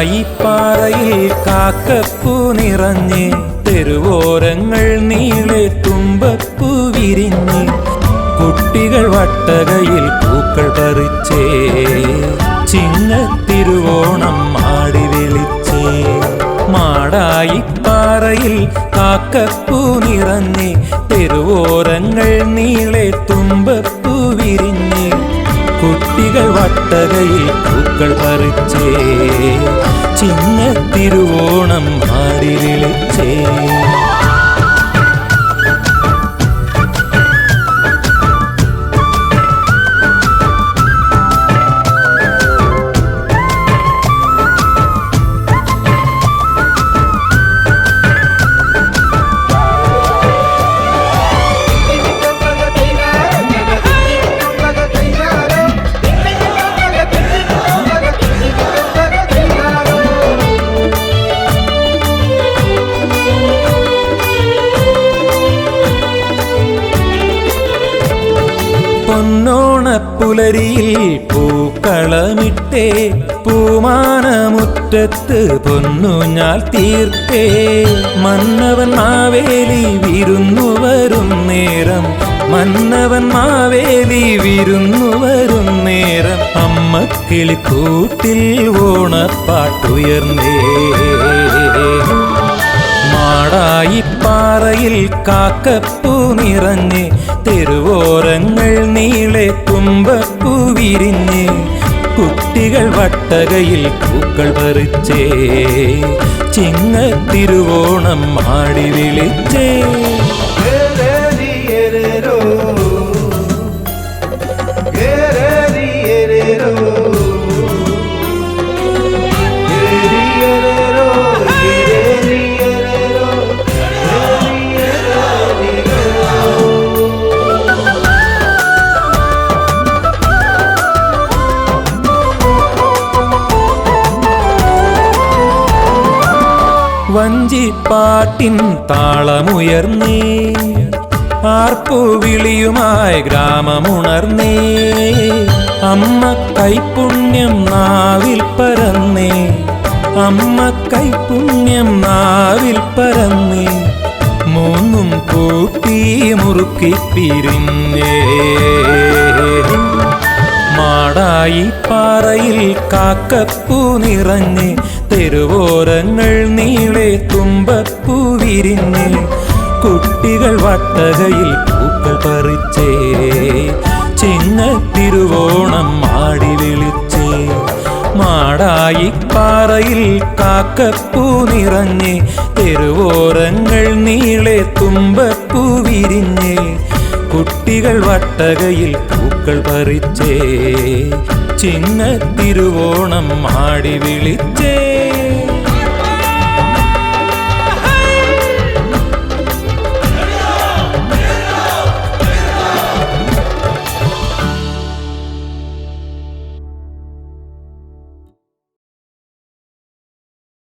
മാടായിപ്പാറയിൽ കാക്കപ്പൂ നിറഞ്ഞ് തെരുവോരങ്ങൾ നീളെ തുമ്പപ്പൂ വിരിഞ്ഞ് കുട്ടികൾ വട്ടകയിൽ പൂക്കൾ പറിച്ചേ ചിങ്ങത്തിരുവോണം മാടി വിളിച്ചേ. മാടായിപ്പാറയിൽ കാക്കപ്പൂ നിറഞ്ഞ് തെരുവോരങ്ങൾ നീളെ തുമ്പപ്പൂ വിരിഞ്ഞ് കുട്ടികൾ വട്ടകയിൽ പൂക്കൾ പറിച്ചേ. ചിങ്ങത്തിരുവോണം മാടി പൊന്നോണപ്പുലരിയിൽ പൂക്കളമിട്ടേ പൂമാനമുറ്റത്ത് പൊന്നുഞ്ഞാൽ തീർത്തേ. മന്നവൻ മാവേലി വിരുന്നു വരും നേരം മന്നവൻ മാവേലി വിരുന്നു വരും നേരം. അമ്മക്കിളി കൂട്ടിൽ ഓണപ്പാട്ടുയർന്നേ. മാടായിപ്പാറയിൽ കാക്കപ്പൂ നിറഞ്ഞ് തെരുവോരങ്ങൾ നീളെ തുമ്പപ്പൂ വിരിഞ്ഞ് കുട്ടികൾ വട്ടകയിൽ പൂക്കൾ പറിച്ചേ. ചിങ്ങത്തിരുവോണം ആടി വിളിച്ചേ. വഞ്ചിപ്പാട്ടിൻ താളമുയർന്നേ. ആർപ്പുവിളിയുമായി ഗ്രാമമുണർന്നേ. അമ്മ കൈപുണ്യം നാവിൽ പരന്നേ. അമ്മ കൈപുണ്യം നാവിൽ പരന്നേ. മൂന്നും കൂട്ടി മുറുക്കി പിരിഞ്ഞേ. മാടായി പാറയിൽ കാക്കപ്പൂ നിറഞ്ഞ് തെരുവോരങ്ങൾ നീളെ തുമ്പപ്പൂ വിരിഞ്ഞ് കുട്ടികൾ വട്ടകയിൽ പൂക്കൾ പറിച്ചേ ചിങ്ങ തിരുവോണം മാടി വിളിച്ചേ. മാടായി പാറയിൽ കാക്കപ്പൂ നിറഞ്ഞ് തെരുവോരങ്ങൾ നീളെ തുമ്പപ്പൂ വിരിഞ്ഞ് കുട്ടികൾ വട്ടകയിൽ പൂക്കൾ പറിച്ചേ ചിങ്ങത്തിരുവോണം ആടി വിളിച്ചേ.